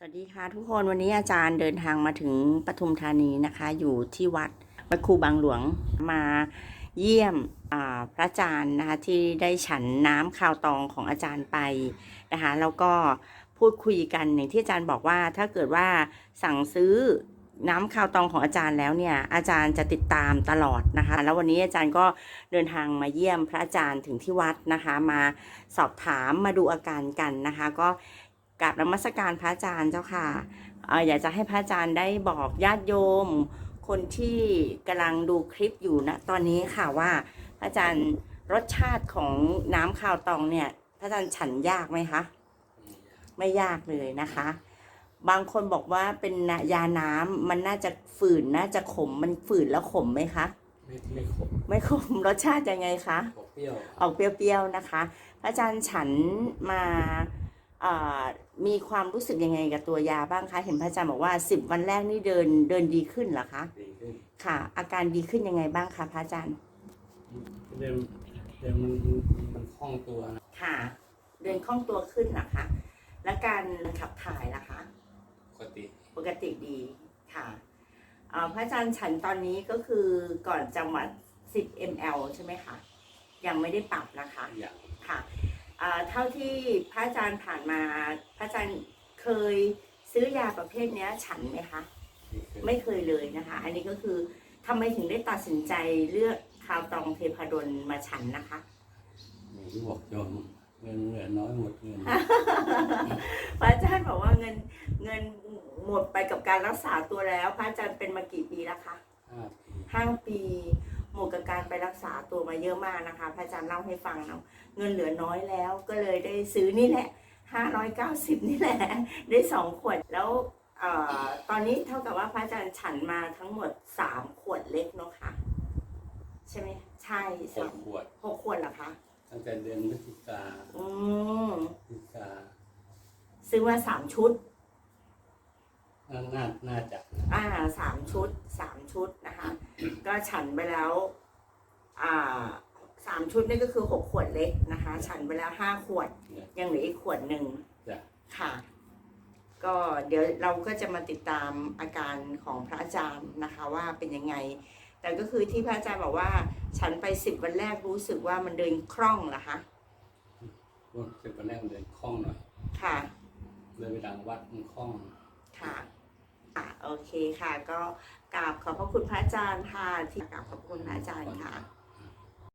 สวัสดีค่ะทุกคนวันนี้อาจารย์เดินทางมาถึงปทุมธานีนะคะ อยู่ที่วัดวัดครูบางหลวงมาเยี่ยมพระอาจารย์นะคะที่ได้ฉันน้ำข่าวตองของอาจารย์ไปนะคะแล้วก็พูดคุยกันอย่างที่อาจารย์บอกว่าถ้าเกิดว่าสั่งซื้อน้ำข่าวตองของอาจารย์แล้วเนี่ยอาจารย์จะติดตามตลอดนะคะ แล้ววันนี้อาจารย์ก็เดินทางมาเยี่ยมพระอาจารย์ถึงที่วัดนะคะ มาสอบถามมาดูอาการกันนะคะ ก็ กราบนมัสการพระอาจารย์เจ้าค่ะเอ่ออยากจะให้พระอาจารย์ได้บอกญาติโยม คนที่กำลังดูคลิปอยู่นะตอนนี้ค่ะว่าพระอาจารย์รสชาติของน้ำข้าวตองเนี่ยพระอาจารย์ฉันยากไหมคะไม่ยากเลยนะคะ บางคนบอกว่าเป็นยาน้ำมันน่าจะฝืนน่าจะขมมันฝืนแล้วขมไหมคะไม่ไม่ขมไม่ขมรสชาติยังไงคะขมเปรี้ยวออกเปรี้ยวๆนะคะพระอาจารย์ฉันมาเอ่อ มีความรู้สึกยังไงกับตัวยาบ้างคะ เห็นพระอาจารย์บอกว่าสิบวันแรกนี่เดินเดินดีขึ้นเหรอคะดีขึ้นค่ะ อาการดีขึ้นยังไงบ้างคะพระอาจารย์เดิมเดิมมันมันคล่องตัวนะค่ะ เดินคล่องตัวขึ้นเหรอคะและการขับถ่ายล่ะคะ ปกติปกติดีค่ะเอ่อพระอาจารย์ฉันตอนนี้ก็คือก่อนจังหวัด 10 ml ใช่ไหมคะยังไม่ได้ปรับนะคะอย่างค่ะ เอ่อเท่าที่พระอาจารย์ผ่านมาพระอาจารย์เคยซื้อยาประเภทเนี้ยฉันไหมคะนี่คือไม่เคยเลยนะคะ อันนี้ก็คือทำไมถึงได้ตัดสินใจเลือกคาวตองเทพาดลมาฉันนะคะอย่างที่บอกโยมเงินเหลือน้อยหมดเงินพระอาจารย์บอกว่าเงินเงินหมดไปกับการรักษาตัวแล้ว พระอาจารย์เป็นมากี่ปีแล้วคะห้าปี ห้าปีหมดกับการไปรักษาตัวมาเยอะมากนะคะพระอาจารย์เล่าให้ฟังเนาะเงินเหลือน้อยแล้วก็เลยได้ซื้อนี่แหละห้าร้อยเก้าสิบนี่แหละ ได้สองขวดแล้วเอ่อตอนนี้เท่ากับว่าพระอาจารย์ฉันมาทั้งหมดสามขวดเล็กเนาะค่ะ ใช่ไหมใช่หสากมขวด หกขวดเหรอคะตั้งแต่เดือนพฤศจิกาอืมพฤศจิกาซื้อมาสามชุด น่าน่าน่าจะอ่าสามชุดสามชุดนะคะ ก็ฉันไปแล้ว อ่าสามชุดนี่ก็คือหกขวดเล็กนะคะ ฉันไปแล้วห้าขวดเนี่ยยังเหลืออีกขวดหนึ่งจะค่ะ ก็เดี๋ยวเราก็จะมาติดตามอาการของพระอาจารย์นะคะ ว่าเป็นยังไง แต่ก็คือที่พระอาจารย์บอกว่า ฉันไปสิบวันแรกรู้สึกว่ามันเดินคล่องเหรอคะวันสิบวันแรกมันเดินคล่องหน่อย ค่ะเดินไปดังวัดมันคล่อง ค่ะ่ะโอเคค่ะ ก็กราบขอบพระคุณพระอาจารย์ค่ะที่กราบขอบพระคุณพระอาจารย์ค่ะ